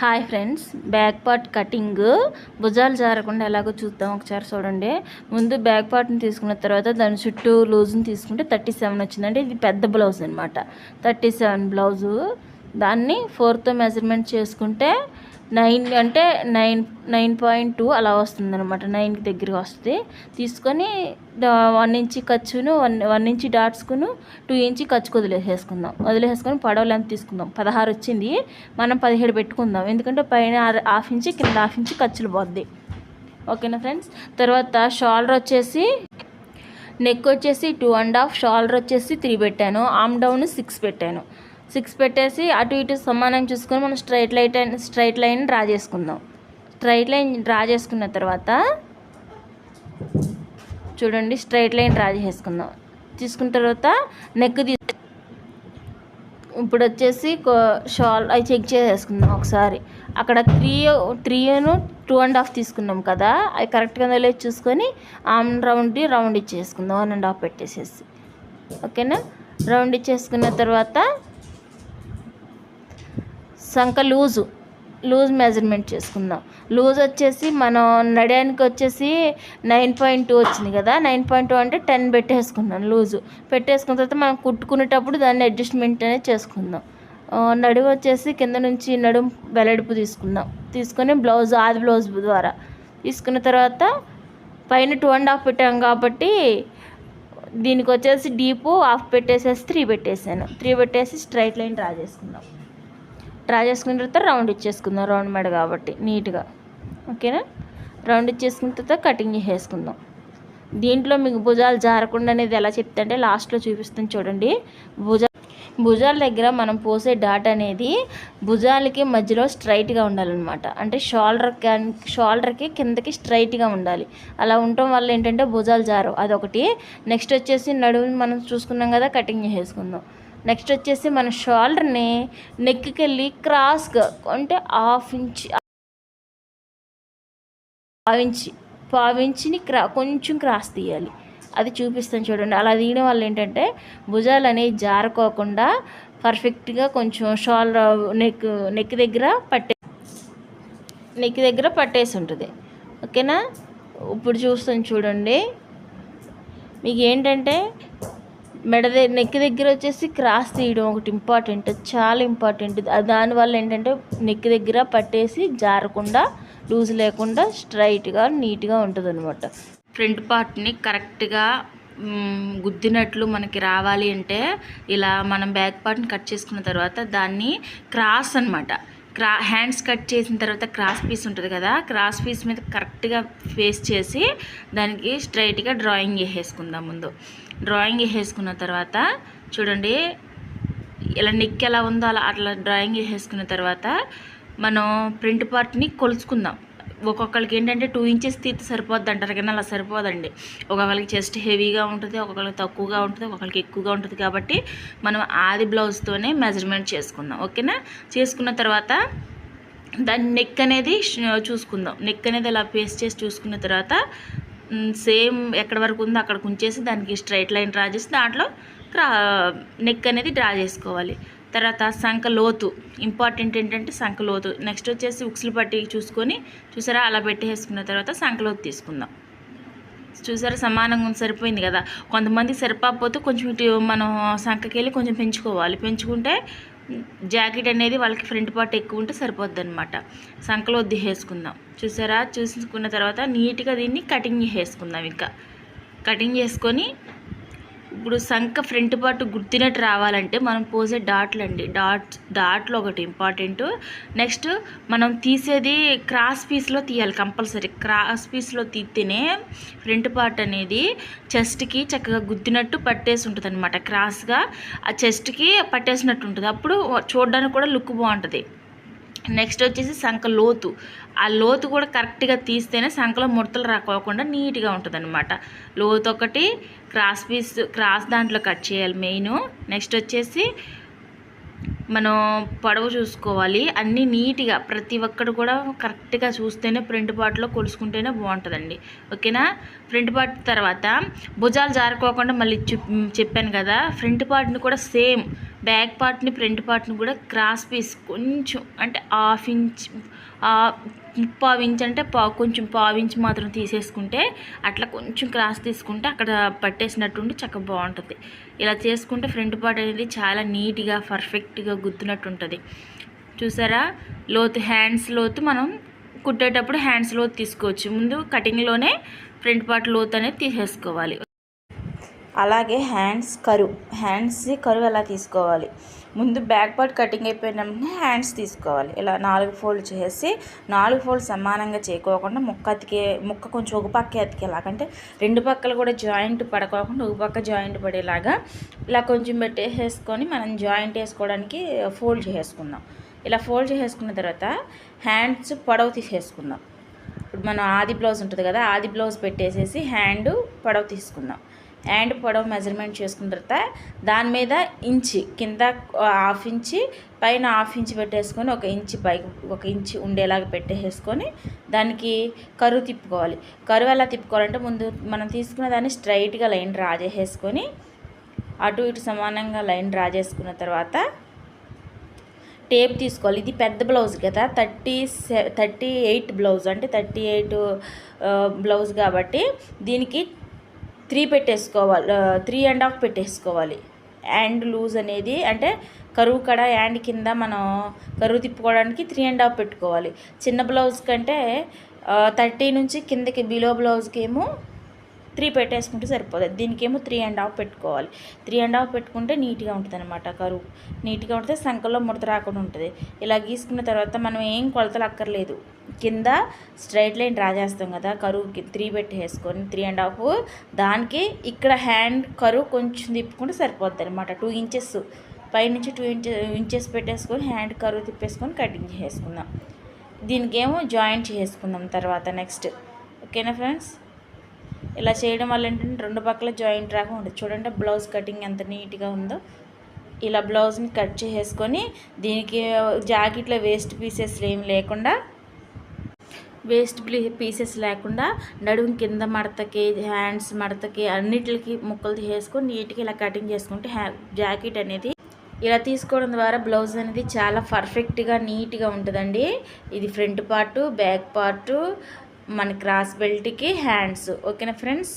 Hi friends back part cutting. భుజాలు జారకుండా ఎలాగో చూద్దాం ఒకసారి చూడండి. ముందు బ్యాక్ పార్ట్ని తీసుకున్న తర్వాత దాని చుట్టూ లూజ్ని తీసుకుంటే థర్టీ సెవెన్ వచ్చిందంటే ఇది పెద్ద బ్లౌజ్ అనమాట థర్టీ సెవెన్ బ్లౌజు. దాన్ని ఫోర్తో మెజర్మెంట్ చేసుకుంటే నైన్ అంటే నైన్ నైన్ పాయింట్ టూ అలా వస్తుంది అనమాట నైన్కి దగ్గర వస్తుంది. తీసుకొని వన్ ఇంచి ఖర్చును వన్ వన్ ఇంచి డాట్స్కును టూ ఇంచి ఖర్చుకు వదిలేసేసుకుందాం. వదిలేసేసుకొని పడవ లెంత్ తీసుకుందాం. పదహారు వచ్చింది. మనం పదిహేడు పెట్టుకుందాం. ఎందుకంటే పైన హాఫ్ ఇంచి కింద హాఫ్ ఇంచి ఖర్చులు పోద్ది. ఓకేనా ఫ్రెండ్స్? తర్వాత షోల్డర్ వచ్చేసి నెక్ వచ్చేసి టూ అండ్ హాఫ్ షోల్డర్ వచ్చేసి త్రీ పెట్టాను. ఆమ్ డౌన్ సిక్స్ పెట్టాను. సిక్స్ పెట్టేసి అటు ఇటు సమానం చూసుకొని మనం straight light straight line draw చేసుకుందాం. స్ట్రైట్ లైన్ డ్రా చేసుకున్న తర్వాత చూడండి స్ట్రైట్ లైన్ డ్రా చేసుకుందాం. తీసుకున్న తర్వాత నెక్ తీ ఇప్పుడు వచ్చేసి షాల్ అవి చెక్ చేసేసుకుందాం ఒకసారి. అక్కడ త్రీ త్రీను టూ అండ్ హాఫ్ తీసుకున్నాం కదా అవి కరెక్ట్గా లేదు చూసుకొని ఆమ్ రౌండ్ రౌండ్ ఇచ్చేసుకుందాం వన్ అండ్ హాఫ్ పెట్టేసేసి. ఓకేనా? రౌండ్ ఇచ్చేసుకున్న తర్వాత సంక లూజు లూజ్ మెజర్మెంట్ చేసుకుందాం. లూజ్ వచ్చేసి మనం నడడానికి వచ్చేసి నైన్ పాయింట్ టూ వచ్చింది కదా నైన్ పాయింట్ టూ అంటే టెన్ పెట్టేసుకున్నాం లూజు. పెట్టేసుకున్న తర్వాత మనం కుట్టుకునేటప్పుడు దాన్ని అడ్జస్ట్మెంట్ అనేది చేసుకుందాం. నడుము వచ్చేసి కింద నుంచి నడుము వెలడుపు తీసుకుందాం. తీసుకొని బ్లౌజ్ ఆది బ్లౌజ్ ద్వారా. తీసుకున్న తర్వాత పైన టూ అండ్ హాఫ్ పెట్టాం కాబట్టి దీనికి వచ్చేసి డీపు హాఫ్ పెట్టేసేసి త్రీ పెట్టేసాను. త్రీ పెట్టేసి స్ట్రైట్ లైన్ డ్రా చేసుకుందాం. డ్రా చేసుకున్న తర్వాత రౌండ్ ఇచ్చేసుకుందాం. రౌండ్ మెడ కాబట్టి నీట్గా. ఓకేనా? రౌండ్ ఇచ్చేసుకున్న తర్వాత కటింగ్ చేసేసుకుందాం. దీంట్లో మీకు భుజాలు జారకుండా అనేది ఎలా చెప్తే అంటే లాస్ట్లో చూపిస్తాను చూడండి. భుజ భుజాల దగ్గర మనం పోసే డాట్ అనేది భుజాలకి మధ్యలో స్ట్రైట్గా ఉండాలన్నమాట. అంటే షోల్డర్ షోల్డర్కి కిందకి స్ట్రైట్గా ఉండాలి. అలా ఉండటం వల్ల ఏంటంటే భుజాలు జారు అదొకటి. నెక్స్ట్ వచ్చేసి నడువుని మనం చూసుకున్నాం కదా కటింగ్ చేసేసుకుందాం. నెక్స్ట్ వచ్చేసి మన షోల్డర్ని నెక్కి వెళ్ళి క్రాస్గా అంటే హాఫ్ ఇంచ్ పావించి పావించిని క్రా కొంచెం క్రాస్ తీయాలి. అది చూపిస్తాను చూడండి. అలా తీయడం వల్ల ఏంటంటే భుజాలు అనేవి జారుకోకుండా పర్ఫెక్ట్గా కొంచెం షోల్డర్ నెక్ నెక్ దగ్గర పట్టే నెక్ దగ్గర పట్టేసి ఉంటుంది. ఓకేనా? ఇప్పుడు చూస్తాను చూడండి. మీకు ఏంటంటే మెడ నెక్ దగ్గర వచ్చేసి క్రాస్ తీయడం ఒకటి ఇంపార్టెంట్ చాలా ఇంపార్టెంట్. దానివల్ల ఏంటంటే నెక్ దగ్గర పట్టేసి జారకుండా లూజ్ లేకుండా స్ట్రైట్గా నీట్గా ఉంటుంది అనమాట ఫ్రంట్ పార్ట్ని కరెక్ట్గా గుద్దినట్లు మనకి రావాలి అంటే ఇలా మనం బ్యాక్ పార్ట్ని కట్ చేసుకున్న తర్వాత దాన్ని క్రాస్ అనమాట క్రా హ్యాండ్స్ కట్ చేసిన తర్వాత క్రాస్ పీస్ ఉంటుంది కదా క్రాస్ పీస్ మీద కరెక్ట్గా ఫేస్ చేసి దానికి స్ట్రైట్గా డ్రాయింగ్ వేసేసుకుందాం ముందు. డ్రాయింగ్ వేసేసుకున్న తర్వాత చూడండి ఇలా నెక్ ఎలా ఉందో అలా అట్లా డ్రాయింగ్ వేసేసుకున్న తర్వాత మనం ప్రింట్ పార్ట్ని కొలుచుకుందాం. ఒక్కొక్కరికి ఏంటంటే టూ ఇంచెస్ తీర్తి సరిపోద్ది అంటారు కానీ అలా సరిపోదండి. ఒక్కొక్కరికి చెస్ట్ హెవీగా ఉంటుంది ఒక్కొక్కరికి తక్కువగా ఉంటుంది ఒక్కొక్కరికి ఎక్కువగా ఉంటుంది కాబట్టి మనం ఆది బ్లౌజ్తోనే మెజర్మెంట్ చేసుకుందాం. ఓకేనా? చేసుకున్న తర్వాత దాని నెక్ అనేది చూసుకుందాం. నెక్ అనేది అలా పేస్ట్ చేసి చూసుకున్న తర్వాత సేమ్ ఎక్కడి వరకు ఉందో అక్కడికి ఉంచేసి దానికి స్ట్రైట్ లైన్ డ్రా చేసి దాంట్లో క్రా నెక్ అనేది డ్రా చేసుకోవాలి. తర్వాత సంఖ లోతు. ఇంపార్టెంట్ ఏంటంటే సంఖ లోతు. నెక్స్ట్ వచ్చేసి ఉక్సులు పట్టి చూసుకొని చూసారా అలా పెట్టేసుకున్న తర్వాత సంఖ లోతు తీసుకుందాం. చూసారా సమానంగా సరిపోయింది కదా. కొంతమంది సరిపోకపోతే కొంచెం ఇటు మనం సంఖకి వెళ్ళి కొంచెం పెంచుకోవాలి. పెంచుకుంటే జాకెట్ అనేది వాళ్ళకి ఫ్రంట్ పార్ట్ ఎక్కువ ఉంటే సరిపోద్ది అనమాట సంకలో వేసుకుందాం. చూసారా? చూసుకున్న తర్వాత నీట్గా దీన్ని కటింగ్ చేసుకుందాం ఇంకా. కటింగ్ చేసుకొని ఇప్పుడు సంఖ ఫ్రంట్ పార్ట్ గుర్తినట్టు రావాలంటే మనం పోసే డాట్లు అండి. డాట్స్ డాట్లు ఒకటి ఇంపార్టెంట్. నెక్స్ట్ మనం తీసేది క్రాస్ పీస్లో తీయాలి కంపల్సరీ. క్రాస్ పీస్లో తీస్తేనే ఫ్రంట్ పార్ట్ అనేది చెస్ట్కి చక్కగా గుద్దినట్టు పట్టేసి ఉంటుంది అనమాట క్రాస్గా ఆ చెస్ట్కి పట్టేసినట్టు ఉంటుంది. అప్పుడు చూడడానికి కూడా లుక్ బాగుంటుంది. నెక్స్ట్ వచ్చేసి సంఖ లోతు. ఆ లోతు కూడా కరెక్ట్గా తీస్తేనే సంఖలో ముడతలు రాకోకుండా నీట్గా ఉంటుంది అనమాట లోతు ఒకటి క్రాస్ పీస్ క్రాస్ దాంట్లో కట్ చేయాలి మెయిన్. నెక్స్ట్ వచ్చేసి మనం పొడవు చూసుకోవాలి. అన్నీ నీట్గా ప్రతి ఒక్కటి కూడా కరెక్ట్గా చూస్తేనే ఫ్రంట్ పార్ట్లో కొలుసుకుంటేనే బాగుంటుందండి. ఓకేనా? ఫ్రంట్ పార్ట్ తర్వాత భుజాలు జారుకోకుండా మళ్ళీ చెప్పాను కదా ఫ్రంట్ పార్ట్ని కూడా సేమ్ బ్యాక్ పార్ట్ని ఫ్రంట్ పార్ట్ని కూడా క్రాస్ పీస్ కొంచెం అంటే హాఫ్ ఇంచ్ పావు ఇంచ్ అంటే పా కొంచెం పావు ఇంచ్ మాత్రం తీసేసుకుంటే అట్లా కొంచెం క్రాస్ తీసుకుంటే అక్కడ పట్టేసినట్టుండి చక్కగా బాగుంటుంది. ఇలా చేసుకుంటే ఫ్రంట్ పార్ట్ అనేది చాలా నీట్గా పర్ఫెక్ట్గా గుర్తున్నట్టు ఉంటుంది చూసారా? లోతు హ్యాండ్స్ లోతు మనం కుట్టేటప్పుడు హ్యాండ్స్ లోతు తీసుకోవచ్చు. ముందు కటింగ్లోనే ఫ్రంట్ పార్ట్ లోతు అనేది తీసేసుకోవాలి. అలాగే హ్యాండ్స్ కరువు హ్యాండ్స్ కరువు ఎలా తీసుకోవాలి? ముందు బ్యాక్ పార్ట్ కటింగ్ అయిపోయిన వెంటనే హ్యాండ్స్ తీసుకోవాలి. ఇలా నాలుగు ఫోల్డ్ చేసి నాలుగు ఫోల్డ్ సమానంగా చేయకోకుండా ముక్క అతికే ముక్క కొంచెం ఒక పక్క అతికేలాగంటే రెండు పక్కలు కూడా జాయింట్ పడకోకుండా ఒక పక్క జాయింట్ పడేలాగా ఇలా కొంచెం పెట్టేసేసుకొని మనం జాయింట్ వేసుకోవడానికి ఫోల్డ్ చేసుకుందాం ఇలా ఫోల్డ్ చేసుకున్న తర్వాత హ్యాండ్స్ పొడవు తీసేసుకుందాం. ఇప్పుడు మనం ఆది బ్లౌజ్ ఉంటుంది కదా ఆది బ్లౌజ్ పెట్టేసేసి హ్యాండ్ పొడవు తీసుకుందాం. అండ్ పొడవు మెజర్మెంట్ చేసుకున్న తర్వాత దాని మీద ఇంచి కింద హాఫ్ ఇంచి పైన హాఫ్ ఇంచ్ పెట్టేసుకొని ఒక ఇంచి పైకి ఒక ఇంచి ఉండేలాగా పెట్టేసుకొని దానికి కరువు తిప్పుకోవాలి. కరువు ఎలా తిప్పుకోవాలంటే ముందు మనం తీసుకున్న దాన్ని స్ట్రైట్గా లైన్ డ్రా చేసేసుకొని అటు ఇటు సమానంగా లైన్ డ్రా చేసుకున్న తర్వాత టేప్ తీసుకోవాలి. ఇది పెద్ద బ్లౌజ్ కదా థర్టీ సె థర్టీ ఎయిట్ బ్లౌజ్ అంటే థర్టీ ఎయిట్ బ్లౌజ్ కాబట్టి దీనికి త్రీ పెట్టేసుకోవాలి త్రీ అండ్ హాఫ్ పెట్టేసుకోవాలి. యాండ్ లూజ్ అనేది అంటే కరువు కడ యాండ్ కింద మనం కరువు తిప్పుకోవడానికి త్రీ అండ్ హాఫ్ పెట్టుకోవాలి. చిన్న బ్లౌజ్ కంటే థర్టీ నుంచి కిందకి బిలో బ్లౌజ్కి ఏమో త్రీ పెట్టేసుకుంటే సరిపోతుంది. దీనికేమో త్రీ అండ్ హాఫ్ పెట్టుకోవాలి. త్రీ అండ్ హాఫ్ పెట్టుకుంటే నీట్గా ఉంటుంది అనమాట కరువు. నీట్గా ఉంటే సంకల్లో ముడత రాకుండా ఉంటుంది. ఇలా గీసుకున్న తర్వాత మనం ఏం కొలతలు అక్కర్లేదు. కింద స్ట్రైట్ లైన్ డ్రా చేస్తాం కదా కరువుకి త్రీ పెట్టి వేసుకొని త్రీ అండ్ హాఫ్ దానికి ఇక్కడ హ్యాండ్ కరువు కొంచెం తిప్పుకుంటే సరిపోద్ది అనమాట టూ ఇంచెస్ పైనుంచి టూ ఇంచెస్ ఇంచెస్ పెట్టేసుకొని హ్యాండ్ కరువు తిప్పేసుకొని కటింగ్ చేసుకుందాం దీనికేమో జాయింట్ చేసుకుందాం తర్వాత నెక్స్ట్ ఓకేనా ఫ్రెండ్స్ ఇలా చేయడం వల్ల ఏంటంటే రెండు పక్కల జాయింట్ రాగా ఉంటుంది చూడండి బ్లౌజ్ కటింగ్ ఎంత నీట్గా ఉందో. ఇలా బ్లౌజ్ని కట్ చేసుకొని దీనికి జాకెట్లో వేస్ట్ పీసెస్ ఏం లేకుండా వేస్ట్ పీసెస్ లేకుండా నడుము కింద మడతకి హ్యాండ్స్ మడతకి అన్నిటికి ముక్కలు తీసేసుకొని నీట్గా ఇలా కటింగ్ చేసుకుంటే జాకెట్ అనేది ఇలా తీసుకోవడం ద్వారా బ్లౌజ్ అనేది చాలా పర్ఫెక్ట్గా నీట్గా ఉంటుందండి. ఇది ఫ్రంట్ పార్టు బ్యాక్ పార్టు మన క్రాస్ బెల్ట్కి హ్యాండ్స్. ఓకేనా ఫ్రెండ్స్?